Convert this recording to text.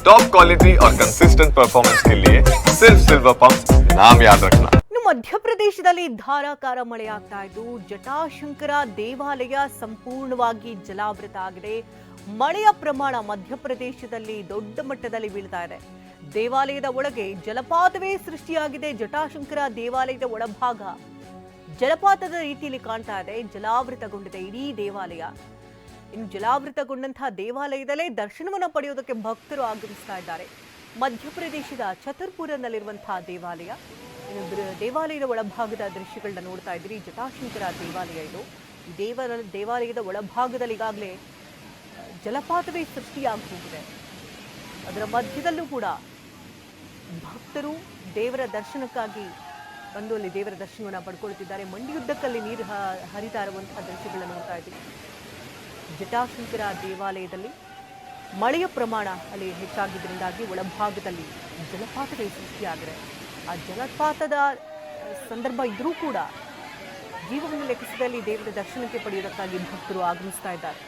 Top quality और consistent performance के लिए सिर्फ सिल्वर पंप नाम याद रखना ಇನ್ನು ಮಧ್ಯಪ್ರದೇಶದಲ್ಲಿ ಧಾರಾಕಾರ ಮಳೆಯಾಗ್ತಾ ಇದ್ದು ಜಟಾಶಂಕರ ದೇವಾಲಯ ಸಂಪೂರ್ಣವಾಗಿ ಜಲಾವೃತ ಆಗಿದೆ ಮಳೆಯ ಪ್ರಮಾಣ ಮಧ್ಯಪ್ರದೇಶದಲ್ಲಿ ದೊಡ್ಡ ಮಟ್ಟದಲ್ಲಿ ಬೀಳ್ತಾ ಇದೆ ದೇವಾಲಯದ ಒಳಗೆ ಜಲಪಾತವೇ ಸೃಷ್ಟಿಯಾಗಿದೆ ಜಟಾಶಂಕರ ದೇವಾಲಯದ ಒಳಭಾಗ ಜಲಪಾತದ ರೀತಿಯಲ್ಲಿ ಕಾಣ್ತಾ ಇದೆ ಜಲಾವೃತಗೊಂಡಿದೆ ಇಡೀ ದೇವಾಲಯ ಇನ್ನು ಜಲಾವೃತಗೊಂಡಂತಹ ದೇವಾಲಯದಲ್ಲೇ ದರ್ಶನವನ್ನು ಪಡೆಯೋದಕ್ಕೆ ಭಕ್ತರು ಆಗಮಿಸ್ತಾ ಇದ್ದಾರೆ. ಮಧ್ಯಪ್ರದೇಶದ ಛತರ್ಪುರನಲ್ಲಿರುವಂತಹ ದೇವಾಲಯ. ದೇವಾಲಯದ ಒಳಭಾಗದ ದೃಶ್ಯಗಳನ್ನ ನೋಡ್ತಾ ಇದ್ದೀರಿ. ಜಟಾಶಂಕರ ದೇವಾಲಯ ಇದು. ದೇವರ ದೇವ ದೇವಾಲಯದ ಒಳಭಾಗದಲ್ಲಿ ಈಗಾಗಲೇ ಜಲಪಾತವೇ ಸೃಷ್ಟಿಯಾಗಿ ಹೋಗಿದೆ. ಅದರ ಮಧ್ಯದಲ್ಲೂ ಕೂಡ ಭಕ್ತರು ದೇವರ ದರ್ಶನಕ್ಕಾಗಿ ಬಂದು ಅಲ್ಲಿ ದೇವರ ದರ್ಶನವನ್ನು ಪಡ್ಕೊಳ್ತಿದ್ದಾರೆ. ಮಂಡಿಯುದ್ದಕ್ಕಲ್ಲಿ ನೀರು ಹರಿತಾ ಇರುವಂತಹ ದೃಶ್ಯಗಳನ್ನು ನೋಡ್ತಾ ಇದ್ದೀವಿ ಜಟಾಶಂಕರ ದೇವಾಲಯದಲ್ಲಿ ಮಳೆಯ ಪ್ರಮಾಣ ಅಲ್ಲಿ ಹೆಚ್ಚಾಗಿದ್ದರಿಂದಾಗಿ ಒಳಭಾಗದಲ್ಲಿ ಜಲಪಾತಗಳು ಸೃಷ್ಟಿಯಾಗಿದೆ ಆ ಜಲಪಾತದ ಸಂದರ್ಭ ಇದ್ದರೂ ಕೂಡ ಜೀವವನ್ನು ಲೆಕ್ಕಿಸಿದಲ್ಲಿ ದೇವರ ದರ್ಶನಕ್ಕೆ ಪಡೆಯುವುದಕ್ಕಾಗಿ ಭಕ್ತರು ಆಗಮಿಸ್ತಾ ಇದ್ದಾರೆ.